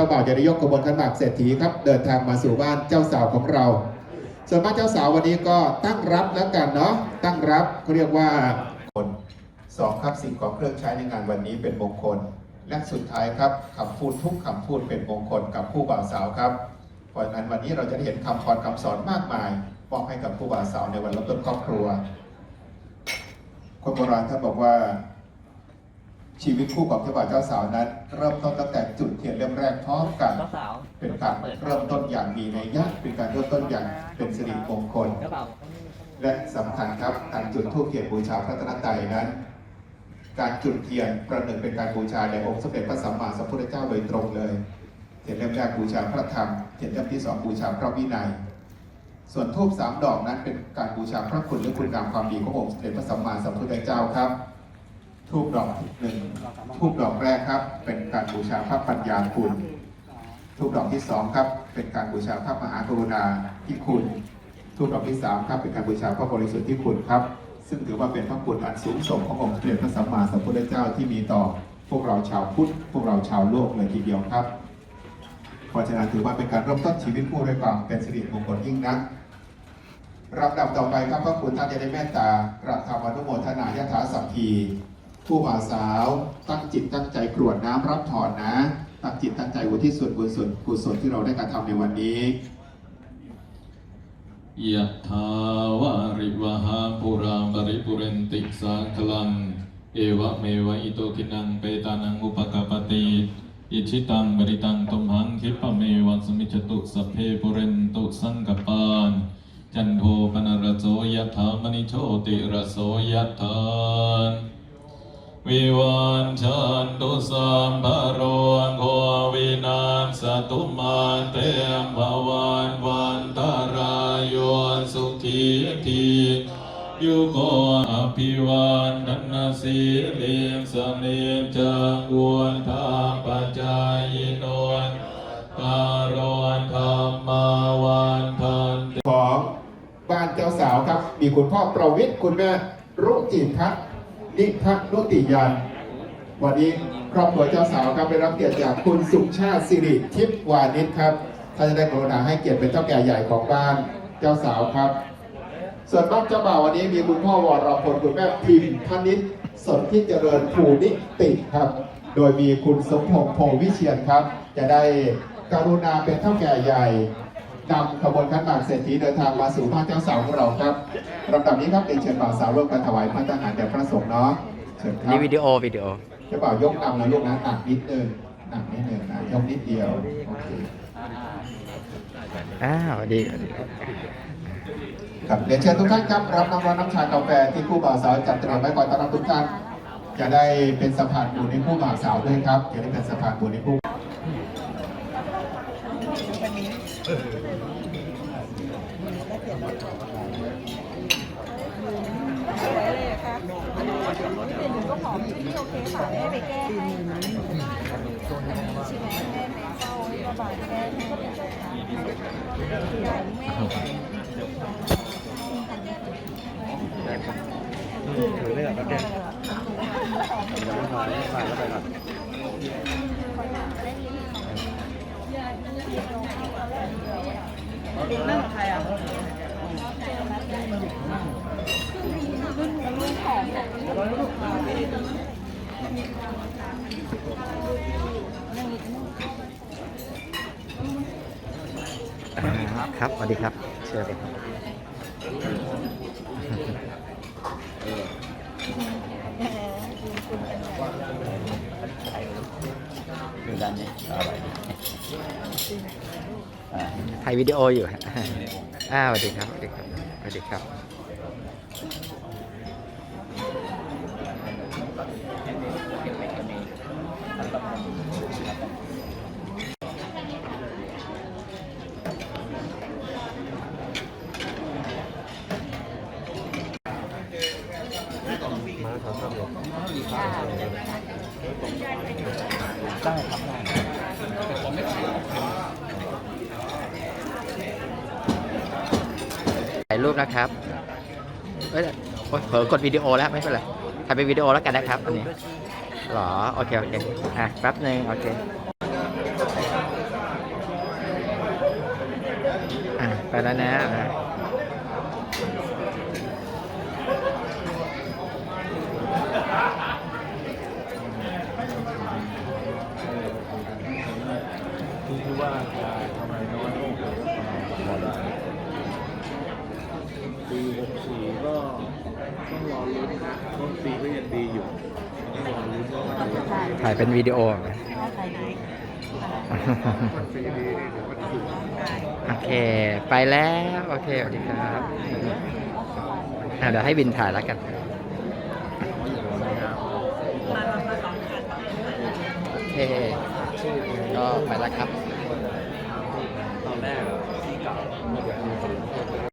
จ้าบ่าวจะได้ยกกระบวนขันหมากเศรษฐีครับเดินทางมาสู่บ้านเจ้าสาวของเรา ส่วนบ้านเจ้าสาววันนี้ก็ตั้งรับแล้วกันเนาะตั้งรับเขาเรียกว่าสองครับสิ่งของเครื่องใช้ในงานวันนี้เป็นมงคล และสุดท้ายครับคำพูดทุกคำพูดเป็นมงคลกับผู้บ่าวสาวครับเพราะฉะนั้นวันนี้เราจะได้เห็นคำพรคำสอนมากมายมอบให้กับผู้บ่าวสาวในวันริ่มต้นครอบครัวคนโบราณท่านบอกว่า ชีวิตคู่ของเจ้าบ่าวเจ้าสาวนั้น เริ่มต้นตั้งแต่จุดเทียนเล่มแรกพร้อมกัน เจ้าสาวเป็นการเริ่มต้นอย่างมีนัยยะเป็นการเริ่มต้นอย่างเป็นสิริมงคล เจ้าบ่าวและสำคัญครับการจุดธูปเทียนบูชาพระตนตรัยนั้น การจุดเทียนประหนึ่งเป็นการบูชาในองค์สมเด็จพระสัมมาสัมพุทธเจ้าโดยตรงเลยเทียนเล่มแรกบูชาพระธรรมเทียนเล่มที่สองบูชาพระวินัย ส่วนทูบสามดอกนั้นเป็นการบูชาพระคุณและคุณงามความดีขององค์สมเด็จพระสัมมาสัมพุทธเจ้าครับ ทูบดอกหนึ่งทูบดอกแรกครับ เป็นการบูชาพระปัญญาคุณทูบดอกที่สองครับ เป็นการบูชาพระมหากรุณาธิคุณทูบดอกที่สามครับ เป็นการบูชาพระบริสุทธิ์ที่คุณครับ ซึ่งถือว่าเป็นพระคุณอันสูงส่งขององค์สมเด็จพระสัมมาสัมพุทธเจ้าที่มีต่อพวกเราชาวพุทธพวกเราชาวโลกเลยทีเดียวครับเพราะฉะนั้นถือว่าเป็นการเริ่มต้นชีวิตคู่ด้วยความเป็นสิริมงคลยิ่งนักลำดับต่อไปครับพระคุณท่านจะได้เมตตากระทำอนุโมทนายถาสัมพี ผู้บ่าวสาวตั้งจิตตั้งใจกรวดน้ำรับถอนนะตั้งจิตตั้งใจอุทิศส่วนบุญส่วนกุศลที่เราได้กระทำในวันนี้ยะถาวาริวหาปุราปริปุเรนติสาคลัง เอวะเมวะอิโตทินังเปตานังอุปกปปติอิชิตังบริตังตุมหังคิปะเมวัสมิจตุสัพเพปุเรนตุสังกปานจันโทปนรโสยะถามณิโชติระโสยะถา วิวันชันตุสัมภโรโควินาศตุมาเตมภวันวันตารายโยสุขีทียุโกอภิวันนันาสีลิงสเนจังวนทาปัจจายโนนการวันธรรมาวันทันของบ้านเจ้าสาวครับ มีคุณพ่อประวิทย์คุณแม่รุ่งจิตพัฒน์ นิพัฒนุติยันวันนี้ครอบครัวเจ้าสาวครับได้รับเกียรติจากคุณสุชาติสิริทิพย์วานิชครับท่านจะได้กรุณาให้เกียรติเป็นเจ้าแก่ใหญ่ของบ้านเจ้าสาวครับ ส่วนบ้านเจ้าบ่าววันนี้มีคุณพ่อวรพลคุณแม่พิมพ์พนิษฐ์สนที่เจริญภูนิติครับ โดยมีคุณสมพงษ์โพวิเชียนครับ จะได้กรุณาเป็นเท่าแก่ใหญ่ นำขบวนขันหมากเศรษฐีเดินทางมาสู่บ้านเจ้าสาวของเราครับลำดับนี้ครับเรียนเชิญบ่าวสาวร่วมกันถวายพระทหารแด่พระสงฆ์เนาะเชิญครับนี่วิดีโอวิดีโอเจ้าบ่าวยกนำนะลูกนะหนักนิดนึงหนักนิดนึงนะยกนิดเดียวโอเคอ้าวดีดีครับเรียนเชิญทุกท่านครับรับน้ำร้อนน้ำชากาแฟที่คู่บ่าวสาวจัดเตรียมไว้ก่อนต้อนรับทุกท่านจะได้เป็นสะพานบุญในคู่บ่าวสาวด้วยครับจะได้เป็นสะพานบุญในคู่ ก็หอมที่โอเคค่ะไม่ได้ไปแก้ให้ใช่ไหมแม่ไม่เศร้าให้ระบายแก้ให้ก็เป็นเจ้าขาใหญ่แม่ถือไม่หลับแล้วเนี่ยยังไม่พอไม่พอแล้วไปครับ นั่งกับใครอะรุ่นรุ่นของครับสวัสดีครับ เชิญเลยครับ อยู่ด้านนี้อะไรถ่ายวิดีโออยู่ฮะอ้าวสวัสดีครับสวัสดีครับสวัสดีครับ ได้ครับได้ถ่ายรูปนะครับเฮ้ยเผลอกดวิดีโอแล้วไม่เป็นไรถ่ายเป็นวิดีโอแล้วกันนะครับอันนี้หรอ โอเค โอเค อะ แป๊บหนึ่งโอเค อะ ไปแล้วนะ ต้นปีก็ยังดีอยู่ต้องรอลุ้นว่าเราจะถ่ายถ่ายเป็นวิดีโอไหมเอาถ่ายดีต้นปีดีนี่เดี๋ยวมันถึงโอเค ไปแล้ว โอเคสวัสดีครับอะเดี๋ยวให้บินถ่ายแล้วกันโอเคก็ไปแล้วครับ ตอนแรกอะที่เก่ามันจะมีศูนย์